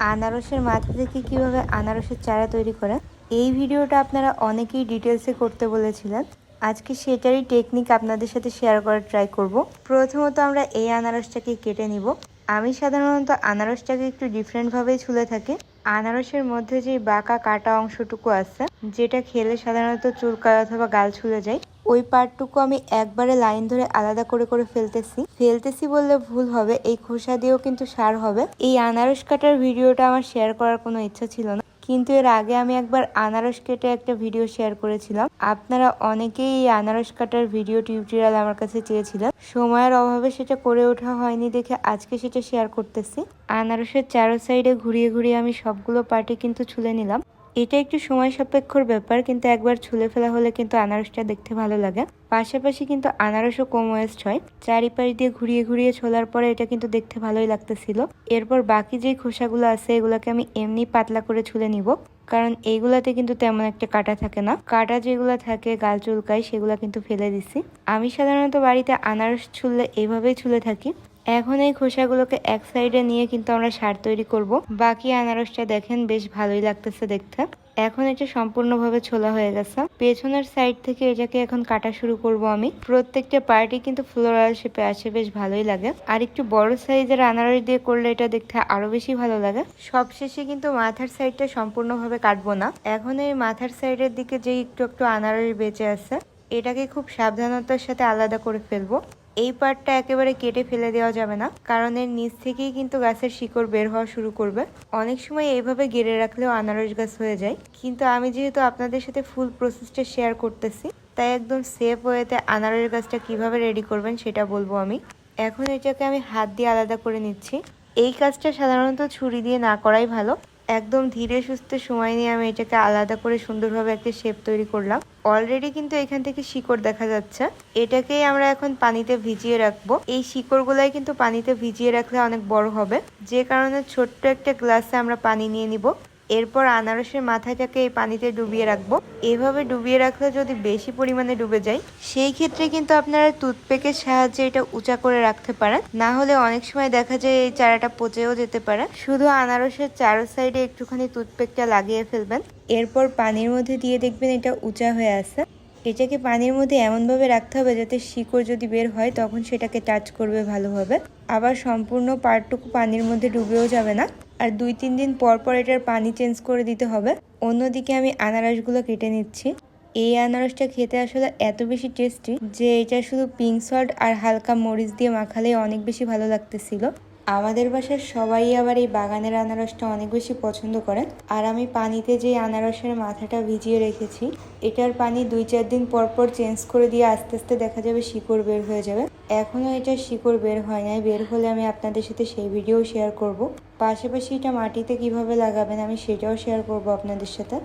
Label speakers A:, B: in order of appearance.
A: আনারসের মাথা থেকে কীভাবে আনারসের চারা তৈরি করা এই ভিডিওটা আপনারা অনেকেই ডিটেলসে করতে বলেছিলেন। আজকে সেটারই টেকনিক আপনাদের সাথে শেয়ার করার ট্রাই করব। প্রথমত আমরা এই আনারসটাকে কেটে নিব। আমি সাধারণত আনারসটাকে একটু ডিফারেন্টভাবেই ছুলে থাকি। আনারসের মধ্যে যে বাঁকা কাটা অংশটুকু আছে, যেটা খেলে সাধারণত চুলকায় অথবা গাল ছুলে যায় ওই পার্টটুকু আমি একবারে লাইন ধরে আলাদা করে করে ফেলতেছি। ফেলতেছি বললে ভুল হবে, এই খোসা দিয়েও কিন্তু সার হবে। এই আনারস কাটার ভিডিওটা আমার শেয়ার করার কোনো ইচ্ছা ছিল না। কিন্তু এর আগে আমি একবার আনারস কেটে একটা ভিডিও শেয়ার করেছিলাম। আপনারা অনেকেই এই আনারস কাটার ভিডিও টিউটোরিয়াল আমার কাছে চেয়েছিলেন। সময়ের অভাবে সেটা করে ওঠা হয়নি দেখে আজকে সেটা শেয়ার করতেছি। আনারসের চারো সাইডে ঘুরিয়ে ঘুরিয়ে আমি সবগুলো পার্টি কিন্তু ছুলে নিলাম। এটা একটু সময় সাপেক্ষর ব্যাপার, কিন্তু একবার ছুলে ফেলা হলে কিন্তু আনারসটা দেখতে ভালো লাগে। পাশাপাশি কিন্তু আনারসও কম ওয়েস্ট হয়। চারিপাশ দিয়ে ঘুরিয়ে ঘুরিয়ে ছোলার পরে এটা কিন্তু দেখতে ভালোই লাগতেছিল। এরপর বাকি যে খোসাগুলো আছে, এগুলোকে আমি এমনি পাতলা করে ছুলে নিব। কারণ এইগুলাতে কিন্তু তেমন একটা কাটা থাকে না। কাটা যেগুলো থাকে, গাল চুলকায়, সেগুলো কিন্তু ফেলে দিছি। আমি সাধারণত বাড়িতে আনারস ছুললে এইভাবেই ছুলে থাকি। এখন এই খোসাগুলোকে এক সাইডে নিয়ে কিন্তু আমরা সার তৈরি করব। বাকি আনারসটা দেখেন বেশ ভালোই লাগতেছে দেখতে। এখন এটা সম্পূর্ণভাবে ছোলা হয়ে গেছে। পেছনের সাইড থেকে এটাকে এখন কাটা শুরু করব আমি। প্রত্যেকটা পার্টি কিন্তু ফ্লোরাল শেপে আছে বেশ ভালোই লাগে। আর একটু বড় সাইজের আনারস দিয়ে করলে এটা দেখতে আরও বেশি ভালো লাগে। সবশেষে কিন্তু মাথার সাইডটা সম্পূর্ণভাবে কাটবো না। এখন এই মাথার সাইডের দিকে যে একটু একটু আনারস বেঁচে আছে, এটাকে খুব সাবধানতার সাথে আলাদা করে ফেলব। এই পার্টটা একেবারে কেটে ফেলে দেওয়া যাবে না, কারণ এর নিচ থেকেই কিন্তু গাছের শিকড় বের হওয়া শুরু করবে। অনেক সময় এইভাবে গেড়ে রাখলেও আনারস গাছ হয়ে যায়। কিন্তু আমি যেহেতু আপনাদের সাথে ফুল প্রসেসটা শেয়ার করতেছি, তাই একদম সেফ ওয়েতে আনারস গাছটা কীভাবে রেডি করবেন সেটা বলব আমি। এখন এটাকে আমি হাত দিয়ে আলাদা করে নিচ্ছি। এই কাজটা সাধারণত ছুরি দিয়ে না করাই ভালো। একদম ধীরে সুস্থে সময় নিয়ে আমি এটাকে আলাদা করে সুন্দরভাবে একটা শেপ তৈরি করলাম। অলরেডি কিন্তু এখান থেকে শিকড় দেখা যাচ্ছে। এটাকেই আমরা এখন পানিতে ভিজিয়ে রাখব। এই শিকড়গুলাই কিন্তু পানিতে ভিজিয়ে রাখলে অনেক বড় হবে। যে কারণে ছোট্ট একটা গ্লাসে আমরা পানি নিয়ে নিব। এরপর আনারসের মাথাটাকে এই পানিতে ডুবিয়ে রাখব। এভাবে ডুবিয়ে রাখলে যদি বেশি পরিমাণে ডুবে যায়, সেই ক্ষেত্রে কিন্তু আপনারা টুথপেকের সাহায্যে এটা উঁচা করে রাখতে পারেন। না হলে অনেক সময় দেখা যায় এই চারাটা পচেও যেতে পারে। শুধু আনারসের চারো সাইডে একটুখানি টুথপেকটা লাগিয়ে ফেলবেন। এরপর পানির মধ্যে দিয়ে দেখবেন এটা উঁচা হয়ে আছে। এটাকে পানির মধ্যে এমনভাবে রাখতে হবে যাতে শিকড় যদি বের হয়, তখন সেটাকে টাচ করবে ভালোভাবে। আবার সম্পূর্ণ পার্টটুকু পানির মধ্যে ডুবেও যাবে না। আর দুই তিন দিন পর পর এটার পানি চেঞ্জ করে দিতে হবে। অন্যদিকে আমি আনারসগুলো কেটে নিচ্ছি। এই আনারসটা খেতে আসলে এত বেশি টেস্টি যে এটা শুধু পিঙ্ক সল্ট আর হালকা মরিচ দিয়ে মাখালে অনেক বেশি ভালো লাগতেছিল। আমাদের বাসার সবাই আবার এই বাগানের আনারসটা অনেক বেশি পছন্দ করেন। আর আমি পানিতে যে আনারসের মাথাটা ভিজিয়ে রেখেছি, এটার পানি দুই চার দিন পর পর চেঞ্জ করে দিয়ে আস্তে আস্তে দেখা যাবে শিকড় বের হয়ে যাবে। এখনও এটা শিকড় বের হয় নাই, বের হলে আমি আপনাদের সাথে সেই ভিডিও শেয়ার করব। পাশাপাশি এটা মাটিতে কীভাবে লাগাবেন আমি সেটাও শেয়ার করব আপনাদের সাথে।